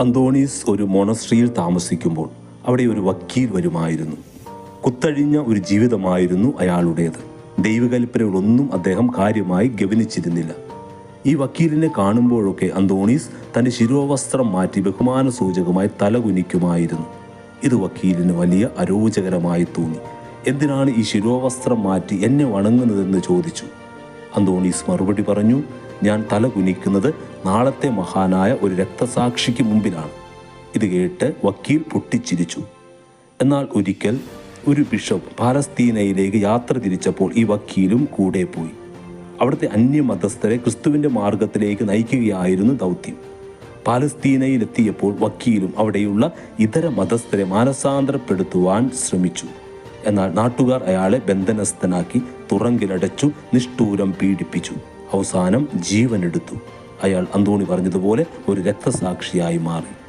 അന്തോണീസ് ഒരു മൊണസ്ട്രിയിൽ താമസിക്കുമ്പോൾ അവിടെ ഒരു വക്കീൽ വരുമായിരുന്നു. കുത്തഴിഞ്ഞ ഒരു ജീവിതമായിരുന്നു അയാളുടേത്. ദൈവകൽപ്പനകളൊന്നും അദ്ദേഹം കാര്യമായി ഗവനിച്ചിരുന്നില്ല. ഈ വക്കീലിനെ കാണുമ്പോഴൊക്കെ അന്തോണീസ് തന്റെ ശിരോവസ്ത്രം മാറ്റി ബഹുമാന സൂചകമായി തലകുനിക്കുമായിരുന്നു. ഇത് വക്കീലിന് വലിയ അരോചകരമായി തോന്നി. എന്തിനാണ് ഈ ശിരോവസ്ത്രം മാറ്റി എന്നെ വണങ്ങുന്നതെന്ന് ചോദിച്ചു. അന്തോണീസ് മറുപടി പറഞ്ഞു ഞാൻ തല കുനിക്കുന്നത് നാളത്തെ മഹാനായ ഒരു രക്തസാക്ഷിക്ക് മുമ്പിലാണ്. ഇത് കേട്ട് വക്കീൽ പൊട്ടിച്ചിരിച്ചു. എന്നാൽ ഒരിക്കൽ ഒരു ബിഷപ്പ് പാലസ്തീനയിലേക്ക് യാത്ര തിരിച്ചപ്പോൾ ഈ വക്കീലും കൂടെ പോയി. അവിടുത്തെ അന്യമതസ്ഥരെ ക്രിസ്തുവിന്റെ മാർഗത്തിലേക്ക് നയിക്കുകയായിരുന്നു ദൗത്യം. പാലസ്തീനയിലെത്തിയപ്പോൾ വക്കീലും അവിടെയുള്ള ഇതര മതസ്ഥരെ മാനസാന്തരപ്പെടുത്തുവാൻ ശ്രമിച്ചു. എന്നാൽ നാട്ടുകാർ അയാളെ ബന്ധനസ്ഥനാക്കി തുറങ്കിലടച്ചു നിഷ്ഠൂരം പീഡിപ്പിച്ചു. അവസാനം ജീവനെടുത്തു. അയാൾ അന്തോണി പറഞ്ഞതുപോലെ ഒരു രക്തസാക്ഷിയായി മാറി.